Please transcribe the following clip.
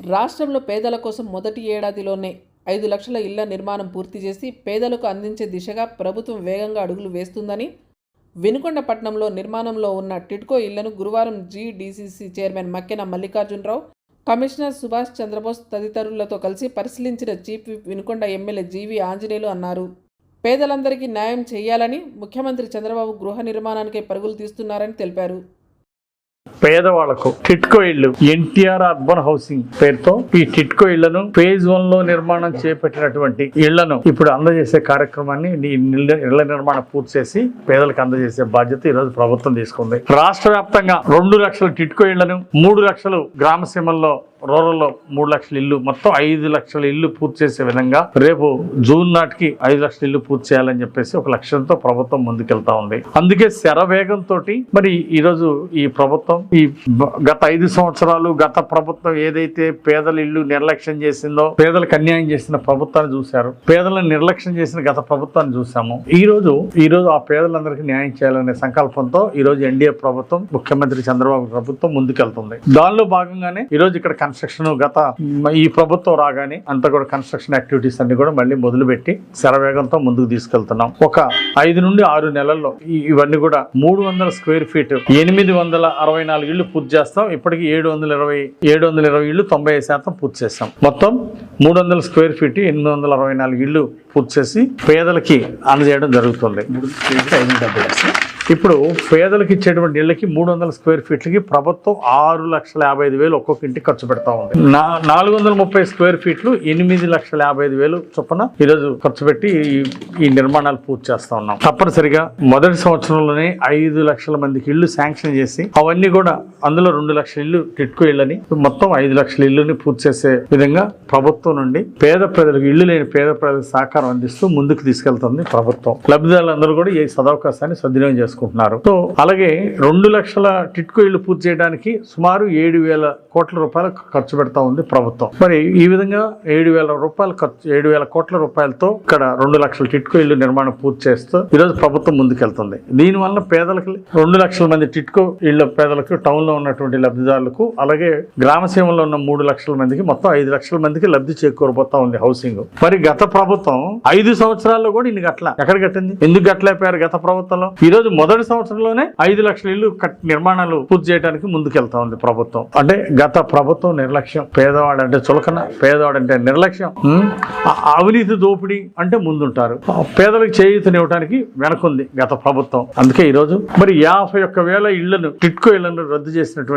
రాష్ట్రంలో పేదల కోసం మొదటి ఏడాదిలోనే ఐదు లక్షల ఇళ్ళ నిర్మాణం పూర్తి చేసి పేదలకు అందించే దిశగా ప్రభుత్వం వేగంగా అడుగులు వేస్తుందని వినుకొండపట్నంలో నిర్మాణంలో ఉన్న టిడ్కో ఇళ్ళను గురువారం GDCC chairman Makkena Mallikarjunarao commissioner Subhash Chandrabose తదితరులతో కలిసి పరిశీలించిన chief whip Vinukonda MLA GV Anjaneyulu అన్నారు. పేదలందరికీ న్యాయం చేయాలని ముఖ్యమంత్రి చంద్రబాబు గృహ నిర్మాణానికే పరుగులు తీస్తున్నారని తెలిపారు. పేదవాళ్ళకు టిట్కో ఇళ్ళు ఎన్టీఆర్ అర్బన్ హౌసింగ్ పేరుతో ఈ టిట్కో ఇళ్ళను ఫేజ్ వన్లో నిర్మాణం చేపట్టినటువంటి ఇళ్ళను ఇప్పుడు అందజేసే కార్యక్రమాన్ని ఇళ్ళ- నిర్మాణం పూర్తి చేసి పేదలకు అందజేసే బాధ్యత ఈ రోజు ప్రభుత్వం తీసుకుంది. రాష్ట్ర వ్యాప్తంగా రెండు లక్షల టిట్కో ఇళ్ళను మూడు లక్షలు గ్రామసీమల్లో రూరల్లో మూడు లక్షల ఇల్లు మొత్తం ఐదు లక్షల ఇల్లు పూర్తి చేసే విధంగా రేపు జూన్ నాటికి ఐదు లక్షల ఇల్లు పూర్తి చేయాలని చెప్పేసి ఒక లక్ష్యంతో ప్రభుత్వం ముందుకెళ్తా ఉంది. అందుకే శరవేగంతో మరి ఈరోజు ఈ ప్రభుత్వం ఈ గత ఐదు సంవత్సరాలు గత ప్రభుత్వం ఏదైతే పేదల ఇల్లు నిర్లక్ష్యం చేసిందో పేదలకు అన్యాయం చేసిన ప్రభుత్వాన్ని చూశారు. పేదలను నిర్లక్ష్యం చేసిన గత ప్రభుత్వాన్ని చూసాము ఈ రోజు ఈ రోజు ఆ పేదలందరికీ న్యాయం చేయాలనే సంకల్పంతో ఈ రోజు ఎన్డీఏ ప్రభుత్వం ముఖ్యమంత్రి చంద్రబాబు ప్రభుత్వం ముందుకెళ్తుంది. దానిలో భాగంగానే ఈ రోజు ఇక్కడ కన్స్ట్రక్షన్ గత ఈ ప్రభుత్వం రాగానే అంతా కూడా కన్స్ట్రక్షన్ యాక్టివిటీస్ అన్ని కూడా మళ్ళీ మొదలుపెట్టి శరవేగంతో ముందుకు తీసుకెళ్తున్నాం. ఒక ఐదు నుండి ఆరు నెలల్లో ఇవన్నీ కూడా మూడు వందల స్క్వేర్ ఫీట్ ఎనిమిది వందల అరవై నాలుగు ఇళ్ళు పూర్తి చేస్తాం. ఇప్పటికి ఏడు వందల ఇరవై ఏడు వందల ఇరవై ఇళ్ళు తొంభై శాతం పూర్తి చేస్తాం. మొత్తం మూడు వందల స్క్వేర్ ఫీట్ ఎనిమిది వందల అరవై నాలుగు ఇళ్ళు పూర్తి చేసి పేదలకి అందజేయడం జరుగుతుంది. ఇప్పుడు పేదలకు ఇచ్చేటువంటి ఇళ్ళకి మూడు వందల స్క్వేర్ ఫీట్లకి ప్రభుత్వం ఆరు లక్షల యాభై ఐదు వేలు ఒక్కొక్క ఇంటికి ఖర్చు పెడతా ఉంది. నా నాలుగు వందల ముప్పై స్క్వేర్ ఫీట్లు ఎనిమిది లక్షల యాభై ఐదు వేలు చొప్పున ఈరోజు ఖర్చు పెట్టి ఈ- ఈ నిర్మాణాలు పూర్తి చేస్తా ఉన్నాం. తప్పనిసరిగా మొదటి సంవత్సరంలోనే ఐదు లక్షల మందికి ఇళ్ళు శాంక్షన్ చేసి అవన్నీ కూడా అందులో రెండు లక్షల ఇల్లు టిట్కో ఇళ్ళని మొత్తం ఐదు లక్షల ఇల్లుని పూర్తి చేసే విధంగా ప్రభుత్వం నుండి పేద ప్రజలకు ఇల్లు లేని పేద ప్రజలకు సహకారం అందిస్తూ ముందుకు తీసుకెళ్తుంది ప్రభుత్వం. లబ్ధిదారులందరూ కూడా ఈ సదవకాశాన్ని సద్వినియోగం చేసుకుంటున్నారు. సో అలాగే రెండు లక్షల టిట్కో ఇల్లు పూర్తి చేయడానికి సుమారు ఏడు వేల కోట్ల రూపాయలు ఖర్చు పెడతా ఉంది ప్రభుత్వం. మరి ఈ విధంగా ఏడు వేల రూపాయలు ఖర్చు ఏడు వేల కోట్ల రూపాయలతో ఇక్కడ రెండు లక్షల టిట్కో ఇల్లు నిర్మాణం పూర్తి చేస్తూ ఈరోజు ప్రభుత్వం ముందుకెళ్తుంది. దీనివల్ల పేదలకు రెండు లక్షల మంది టిట్కో ఇళ్ళ పేదలకు టౌన్ లో ఉన్నటువంటి లబ్ధిదారులకు అలాగే గ్రామ సీమలో ఉన్న మూడు లక్షల మందికి మొత్తం ఐదు లక్షల మందికి లబ్ధి చేకూరబోతా ఉంది హౌసింగ్. మరి గత ప్రభుత్వం ఐదు సంవత్సరాల్లో కూడా ఇన్ని గట్ల ఎక్కడ కట్టింది? ఎందుకు గట్లయిపోయారు గత ప్రభుత్వంలో? ఈ రోజు మొదటి సంవత్సరంలోనే ఐదు లక్షల ఇల్లు కట్- నిర్మాణాలు పూర్తి చేయడానికి ముందుకెళ్తా ఉంది ప్రభుత్వం. అంటే గత ప్రభుత్వం నిర్లక్ష్యం. పేదవాడు అంటే చులకన పేదవాడు అంటే నిర్లక్ష్యం. అవినీతి దోపిడీ అంటే ముందుంటారు. పేదలకు చేయూతనివ్వడానికి వెనకుంది గత ప్రభుత్వం. అందుకే ఈ రోజు మరి యాభై ఒక్క వేల ఇళ్ళను టిట్కో ఇళ్ళను రద్దు చేసినటువంటి